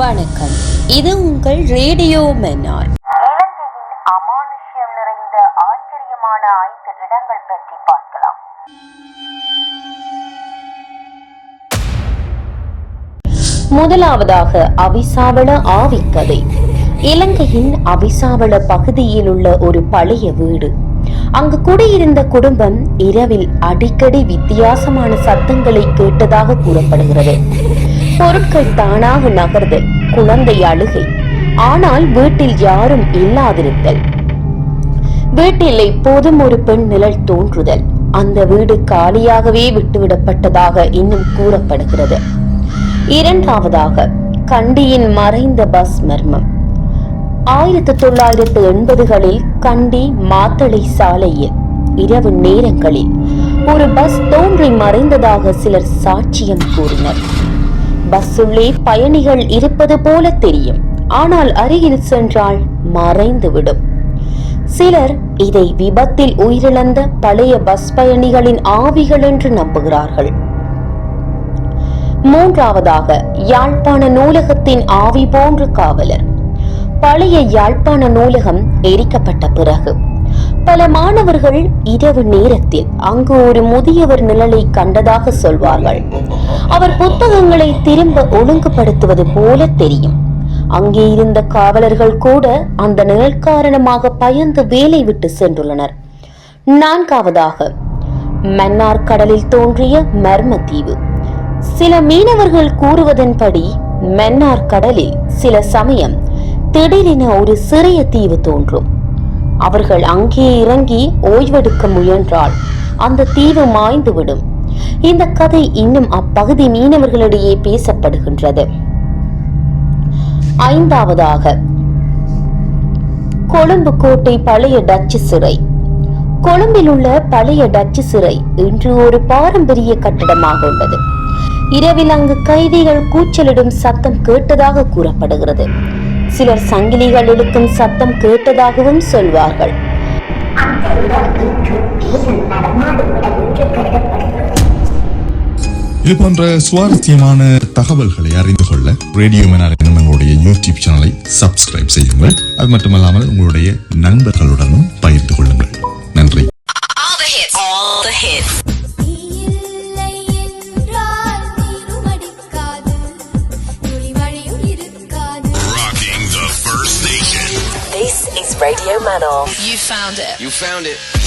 வணக்கம். இது உங்கள் ரேடியோ மென்னார் இலங்கையின் அமானுஷ்யம் நிறைந்த ஆச்சரியமான ஐந்து இடங்கள் பற்றி பார்க்கலாம். முதலாவதாக அவிசாவள ஆவிக்கதை இலங்கையின் அவிசாவள பகுதியில் உள்ள ஒரு பழைய வீடு. அங்கு குடியிருந்த குடும்பம் இரவில் அடிக்கடி வித்தியாசமான சத்தங்களை கேட்டதாக கூறப்படுகிறது. பொருட்கள் தானாக நகர்தல் குழந்தை அழுகை. ஆனால் வீட்டில் யாரும் இல்லாதிருத்தல். வீட்டில் எப்போதும் ஒரு பெண் நிழல் தோன்றுதல். அந்த வீடு காலியாகவே விட்டுவிடப்பட்டதாக இன்னும் கூறப்படுகிறது. இரண்டாவதாக கண்டியின் மறைந்த பஸ் மர்மம் ஆயிரத்தி தொள்ளாயிரத்து எண்பதுகளில் கண்டி மாத்தளை சாலையில் இரவு நேரங்களில் ஒரு பஸ் தோன்றி மறைந்ததாக சிலர் சாட்சியம் கூறினர். பஸ்ஸுள்ளே பயணிகள் இருப்பது போல தெரியும். ஆனால் அருகில் சென்றால் மறைந்துவிடும். சிலர் இதை விபத்தில் உயிரிழந்த பழைய பஸ் பயணிகளின் ஆவிகள் என்று நம்புகிறார்கள். மூன்றாவதாக யாழ்ப்பாண நூலகத்தின் ஆவி போன்ற காவலர். பழைய யாழ்ப்பாண நூலகம் எரிக்கப்பட்ட பிறகு பல மாணவர்கள் இரவு நேரத்தில் அங்கு ஒரு முதியவர் நிழலை கண்டதாக சொல்வார்கள். அவர் புத்தகங்களை திரும்ப ஒழுங்குபடுத்துவது போல தெரியும். அங்கே இருந்த காவலர்கள் கூட அந்த நிழல் காரணமாக பயந்து வேலை விட்டு சென்றுள்ளனர். நான்காவதாக மன்னார் கடலில் தோன்றிய மர்ம தீவு சில மீனவர்கள் கூறுவதன்படி மன்னார் கடலில் சில சமயம் திடீரென ஒரு சிறிய தீவு தோன்றும். அவர்கள் அங்கே இறங்கி ஓய்வெடுக்க முயன்றால் அந்த தீவு மாய்ந்துவிடும். இந்த கதை இன்னும் அப்பகுதி மீனவர்களிடையே பேசப்படுகின்றது. ஐந்தாவதாக கொழும்பு கோட்டை பழைய டச்சு சிறை. கொழும்பில் உள்ள பழைய டச்சு சிறை இன்று ஒரு பாரம்பரிய கட்டிடமாக உள்ளது. இரவில் அங்கு கைதிகள் கூச்சலிடும் சத்தம் கேட்டதாக கூறப்படுகிறது. சிலர் சங்கிலிகள் இழுக்கும் சத்தம் கேட்டதாகவும் சொல்வார்கள். இது போன்ற சுவாரஸ்யமான தகவல்களை அறிந்து கொள்ள ரேடியோ மேனார் எங்களுடைய யூடியூப் சேனலை சப்ஸ்கிரைப் செய்யுங்கள். அது மட்டுமல்லாமல் உங்களுடைய நண்பர்களுடனும் பகிர்ந்து கொள்ளுங்கள். நன்றி. Is Radio Manor. You found it.